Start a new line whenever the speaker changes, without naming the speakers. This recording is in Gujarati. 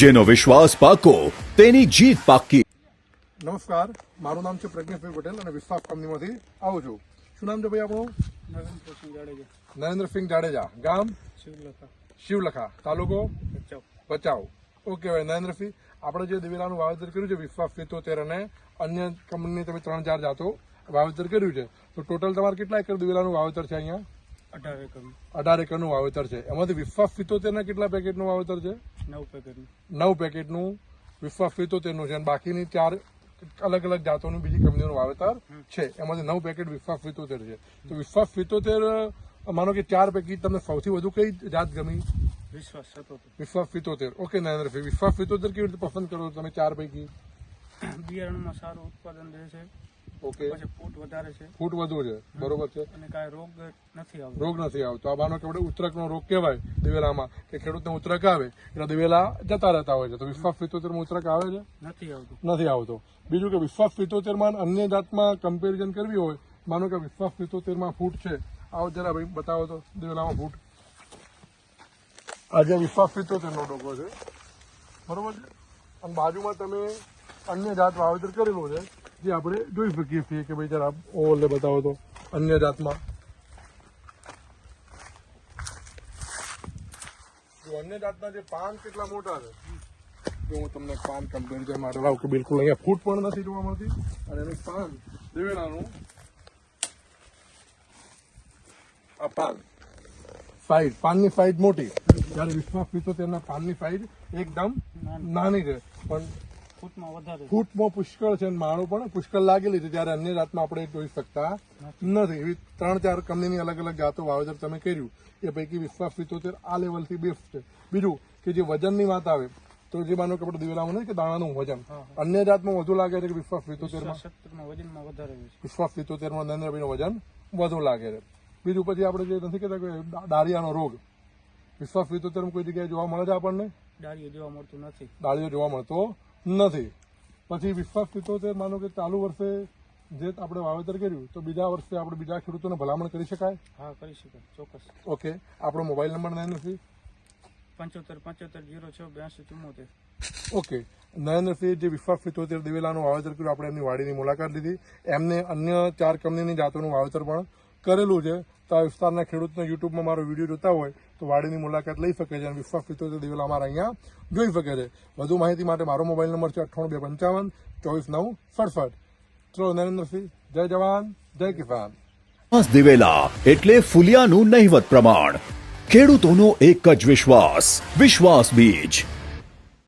જેનો વિશ્વાસ પાકો તેની જીત પાકી.
નમસ્કાર મારું નામ છે પ્રજ્ઞેશભાઈ પટેલ અને વિશ્વાસ કંપનીમાંથી આવું છું. શું નામ છે ભાઈ આપણું? નરેન્દ્રસિંહ જાડેજા. ગામ?
શિવલખા.
શિવલખા. તાલુકો?
બચાવ
ભચાઉ. ઓકે ભાઈ નરેન્દ્રસિંહ આપણે જે દિવેલાનું વાવેતર કર્યું છે વિશ્વાસ સિત્તોતેર અને અન્ય કંપનીની તમે ત્રણ ચાર જાતો વાવેતર કર્યું છે. તો ટોટલ તમારે કેટલા એકર દિવેલાનું વાવેતર છે અહીંયા?
અઢાર એકરનું.
વાવેતર છે. એમાંથી વિશ્વાસ સિત્તોતેરના કેટલા પેકેટનું વાવેતર છે?
નવ પેકેટનું.
નવ પેકેટનું વિશ્વાસ સિત્તોતેરનું છે. અને બાકીની ચાર અલગ અલગ જાતોની બીજી કંપનીઓનું વાવેતર છે. એમાંથી નવ પેકેટ વિશ્વાસ સિત્તોતેર છે. તો વિશ્વાસ સિત્તોતેર માનો કે ચાર પૈકી તમને સૌથી વધુ કઈ જાત ગમી?
વિશ્વાસ
સિત્તોતેર. ઓકે નરેન્દ્રભાઈ વિશ્વાસ સિત્તોતેર કેવી રીતે પસંદ કરો તમે ચાર પૈકી?
બિયારણમાં સારું ઉત્પાદન રહે છે.
ઓકે.
પછી ફૂટ વધારે છે.
ફૂટ વધુ છે. બરોબર છે.
અને કાંઈ રોગ નથી આવતો.
રોગ નથી આવતો. આ માનો કે આપણે ઉતરકનો રોગ કહેવાય દિવેલામાં કે ખેડૂતને ઉત્તરક આવે એટલે દિવેલા જતા રહેતા હોય છે. તો વિશ્વાસ સિત્તોતેરમાં ઉત્તરક આવે છે?
નથી આવતું.
નથી આવતો. બીજું કે વિશ્વાસ સિત્તોતેરમાં અન્ય જાતમાં કમ્પેરિઝન કરવી હોય માનો કે વિશ્વાસ સિત્તોતેરમાં ફૂટ છે. આવો જરા ભાઈ બતાવો તો દિવેલામાં ફૂટ. આજે વિશ્વાસ સિત્તોતેરનો ડોકો છે બરોબર છે? અને બાજુમાં તમે અન્ય જાત વાવેતર કરેલું છે. જે આપણે જોઈ શકીએ છીએ કે ભાઈ જરા ઓવરલે બતાવો તો અન્ય જાતમાં. અન્ય જાતના જે પાન કેટલા મોટા છે? જો હું તમને પાન કમ્પેરિઝન માટે લાવું કે બિલકુલ અહીંયા ફૂટ પણ નથી જોવા મળતી. અને એનું પાન દિવેલાનું આ પાન. સાઈડ પાનની સાઈડ મોટી. જ્યારે વિશ્વાસ પીતો તેના પાનની સાઈડ એકદમ નાની છે. પણ
ફૂટમાં વધારે
ફૂટમાં પુષ્કળ છે અને માળો પણ પુષ્કળ લાગેલી છે. જ્યારે અન્ય જાતમાં આપણે જોઈ શકતા નથી. એવી ત્રણ ચાર કંપનીની અલગ અલગ જાતો વાવેતર તમે કર્યું. એ પૈકી વિશ્વાસ સિત્તોતેર આ લેવલથી બેસ્ટ છે. બીજું કે જે વજનની વાત આવે તો જે માનો કે આપણે દિવેલામાં નથી કે દાણાનું વજન. અન્ય જાતમાં વધુ લાગે છે કે વિશ્વાસ સિત્તોતેરમાં?
વિશ્વાસ
સિત્તોતેરમાં નરેન્દ્રભાઈનું વજન વધુ લાગે છે. બીજું પછી આપણે જે નથી કહેતા કે ડાળિયાનો રોગ. વિશ્વાસ સિત્તોતેરમાં કોઈ જગ્યાએ જોવા મળે છે આપણને?
ડાળીઓ જોવા મળતું નથી.
ડાળીઓ જોવા મળતો નથી. પછી વિશ્વાસ સિત્તોતેર માનો કે ચાલુ વર્ષે જે આપણે વાવેતર કર્યું તો બીજા વર્ષે આપણે બીજા ખેડૂતોને ભલામણ કરી શકાય?
હા કરી શકાય ચોક્કસ.
ઓકે. આપણો મોબાઈલ નંબર નરેન્દ્રસિંહ
પંચોતેર પંચોતેર જીરો છ બ્યાસી ચુમ્મોતેર.
ઓકે. નરેન્દ્રસિંહ જે વિશ્વાસ સિત્તોતેર દિવેલાનું વાવેતર કર્યું આપણે એમની વાડીની મુલાકાત લીધી. એમને અન્ય ચાર કંપનીની જાતોનું વાવેતર પણ કરેલું છે. તો આ વિસ્તારના ખેડૂતને યુટ્યુબમાં મારો વીડિયો જોતા હોય તો વાડીની મુલાકાત લઈ શકે છે અને વિશ્વાસ પિત્તોતેર દિવેલા અમારા અહીંયા જોઈ શકે છે. વધુ માહિતી માટે મારો મોબાઈલ નંબર છે અઠ્ઠાણું બે પંચાવન ચોવીસ નવ સડસઠ. ચલો નરેન્દ્રસિંહ, જય જવાન, જય કિસાન.
દિવેલા એટલે ફુલિયાનું નહિવત પ્રમાણ. ખેડૂતોનો એક જ વિશ્વાસ વિશ્વાસ બીજ.